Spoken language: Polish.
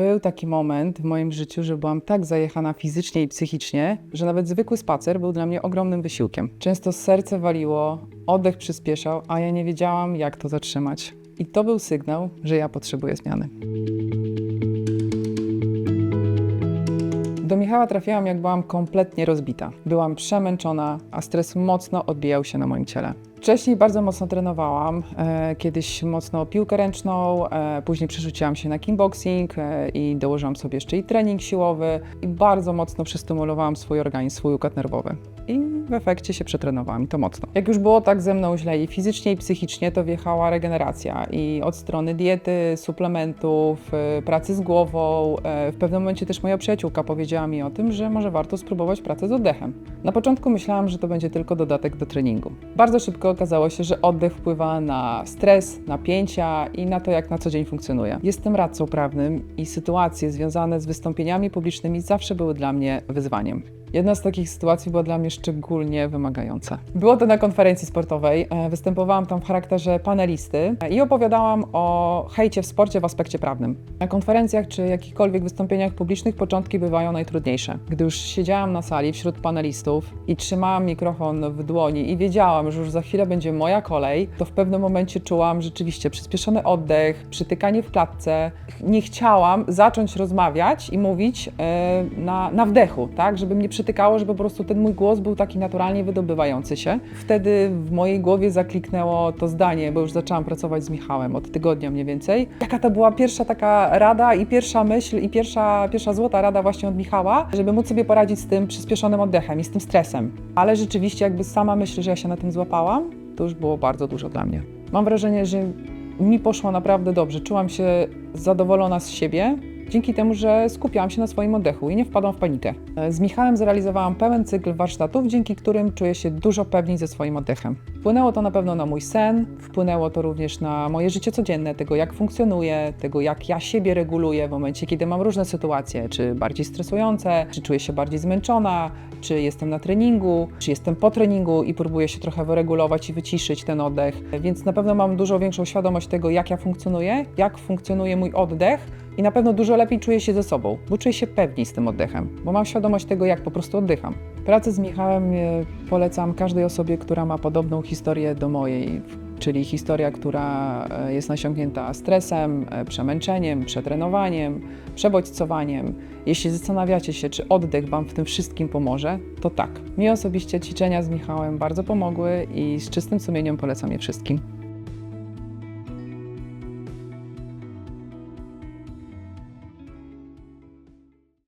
Był taki moment w moim życiu, że byłam tak zajechana fizycznie i psychicznie, że nawet zwykły spacer był dla mnie ogromnym wysiłkiem. Często serce waliło, oddech przyspieszał, a ja nie wiedziałam, jak to zatrzymać. I to był sygnał, że ja potrzebuję zmiany. Do Michała trafiłam, jak byłam kompletnie rozbita. Byłam przemęczona, a stres mocno odbijał się na moim ciele. Wcześniej bardzo mocno trenowałam, e, kiedyś mocno piłkę ręczną, e, później przerzuciłam się na kickboxing e, i dołożyłam sobie jeszcze i trening siłowy i bardzo mocno przestymulowałam swój organizm, swój układ nerwowy. I w efekcie się przetrenowałam i to mocno. Jak już było tak ze mną źle i fizycznie i psychicznie, to wjechała regeneracja i od strony diety, suplementów, e, pracy z głową. e, W pewnym momencie też moja przyjaciółka powiedziała mi o tym, że może warto spróbować pracę z oddechem. Na początku myślałam, że to będzie tylko dodatek do treningu. Bardzo szybko okazało się, że oddech wpływa na stres, napięcia i na to, jak na co dzień funkcjonuje. Jestem radcą prawnym i sytuacje związane z wystąpieniami publicznymi zawsze były dla mnie wyzwaniem. Jedna z takich sytuacji była dla mnie szczególnie. Było to na konferencji sportowej. E, Występowałam tam w charakterze panelisty i opowiadałam o hejcie w sporcie w aspekcie prawnym. Na konferencjach czy jakichkolwiek wystąpieniach publicznych początki bywają najtrudniejsze. Gdy już siedziałam na sali wśród panelistów i trzymałam mikrofon w dłoni i wiedziałam, że już za chwilę będzie moja kolej, to w pewnym momencie czułam rzeczywiście przyspieszony oddech, przytykanie w klatce. Nie chciałam zacząć rozmawiać i mówić e, na, na wdechu, tak, żeby mnie przytykało, żeby po prostu ten mój głos był taki naturalnie wydobywający się. Wtedy w mojej głowie zakliknęło to zdanie, bo już zaczęłam pracować z Michałem od tygodnia mniej więcej. Jaka to była pierwsza taka rada i pierwsza myśl i pierwsza, pierwsza złota rada właśnie od Michała, żeby móc sobie poradzić z tym przyspieszonym oddechem i z tym stresem. Ale rzeczywiście jakby sama myśl, że ja się na tym złapałam, to już było bardzo dużo dla mnie. Mam wrażenie, że mi poszło naprawdę dobrze. Czułam się zadowolona z siebie, dzięki temu, że skupiałam się na swoim oddechu i nie wpadłam w panikę. Z Michałem zrealizowałam pełen cykl warsztatów, dzięki którym czuję się dużo pewniej ze swoim oddechem. Wpłynęło to na pewno na mój sen, wpłynęło to również na moje życie codzienne, tego jak funkcjonuję, tego jak ja siebie reguluję w momencie, kiedy mam różne sytuacje, czy bardziej stresujące, czy czuję się bardziej zmęczona, czy jestem na treningu, czy jestem po treningu i próbuję się trochę wyregulować i wyciszyć ten oddech. Więc na pewno mam dużo większą świadomość tego, jak ja funkcjonuję, jak funkcjonuje mój oddech i na pewno dużo lepiej czuję się ze sobą, bo czuję się pewniej z tym oddechem, bo mam świadomość tego, jak po prostu oddycham. Pracę z Michałem e, polecam każdej osobie, która ma podobną historię do mojej, czyli historia, która e, jest nasiągnięta stresem, e, przemęczeniem, przetrenowaniem, przebodźcowaniem. Jeśli zastanawiacie się, czy oddech Wam w tym wszystkim pomoże, to tak. Mi osobiście ćwiczenia z Michałem bardzo pomogły i z czystym sumieniem polecam je wszystkim.